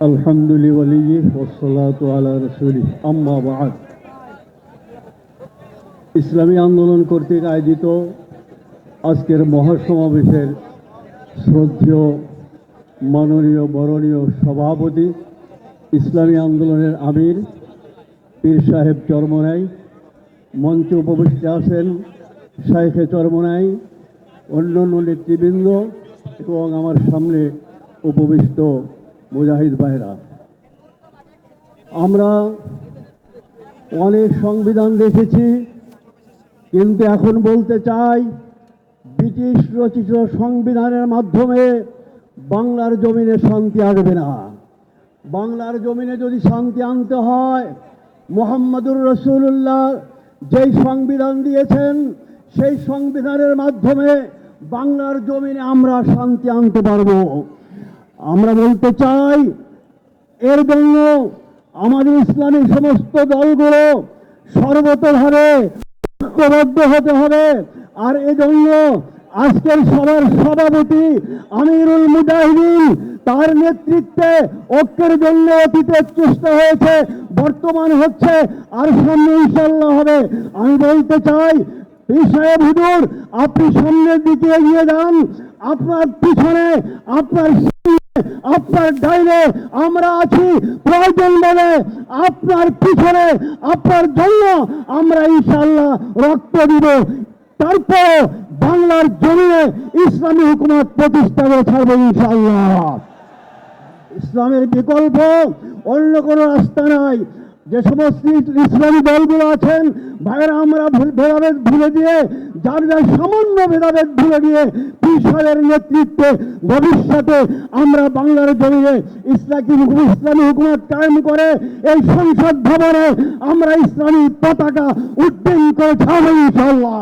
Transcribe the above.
الحمد لوليه والصلاة على رسوله أما بعد ইসলামী আন্দোলন কর্তৃক আয়োজিত আজকের মহাসমাবেশের শ্রদ্ধেয় মাননীয় বরণীয় সভাপতি ইসলামী আন্দোলনের আমির পীর সাহেব চরমনাই মঞ্চে উপবিষ্ট আছেন শাইখে চরমনাই অন্যান্য নেতৃবৃন্দ এবং আমার সামনে উপবিষ্ট মুজাহিদ ভাইরা, আমরা অনেক সংবিধান দেখেছি কিন্তু এখন বলতে চাই, ব্রিটিশ রচিত সংবিধানের মাধ্যমে বাংলার জমিনে শান্তি আসবে না। বাংলার জমিনে যদি শান্তি আনতে হয়, মোহাম্মদুর রসুল্লাহ যেই সংবিধান দিয়েছেন, সেই সংবিধানের মাধ্যমে বাংলার জমিনে আমরা শান্তি আনতে পারব। আমরা বলতে চাই, এর জন্য আমাদের ইসলামী সমস্ত দলগুলো সর্বতভাবে ঐক্যবদ্ধ হতে হবে। আর এজন্য আজকের সবার সভাপতি আমিরুল মুজাহিদিন তার নেতৃত্বে ঐক্যের জন্য অতীতে চেষ্টা হয়েছে, বর্তমান হচ্ছে, আর সামনে ইনশাল্লাহ হবে। আমি বলতে চাই সাহেব হুজুর, আপনি সামনের দিকে এগিয়ে যান, আপনার পিছনে আপনার আপনার ডাইনে আমরা আছি, প্রয়োজন বলে আপনার পিছনে, আপনার জন্য আমরা ইনশাল্লাহ রক্ত দিব। তারপর বাংলার জমিনে ইসলামী হুকুমত প্রতিষ্ঠা করে ছাড়বো ইনশাল্লাহ ইসলামের বিকল্প অন্য কোনো রাস্তা নাই। যে সমস্ত ইসলামী দলগুলো আছেন, ভাইয়েরা আমরা ভেদাভেদ ভুলে দিয়ে যার সামান্য ভেদাভেদ ভুলে গিয়ে পিসারের নেতৃত্বে ভবিষ্যতে আমরা বাংলার জমিনে ইসলামী ইসলামী হুকুমত কায়েম করে এই সংসদ ভবনে আমরা ইসলামী পতাকা উড্ডীন করে ছাড়ব ইনশাল্লাহ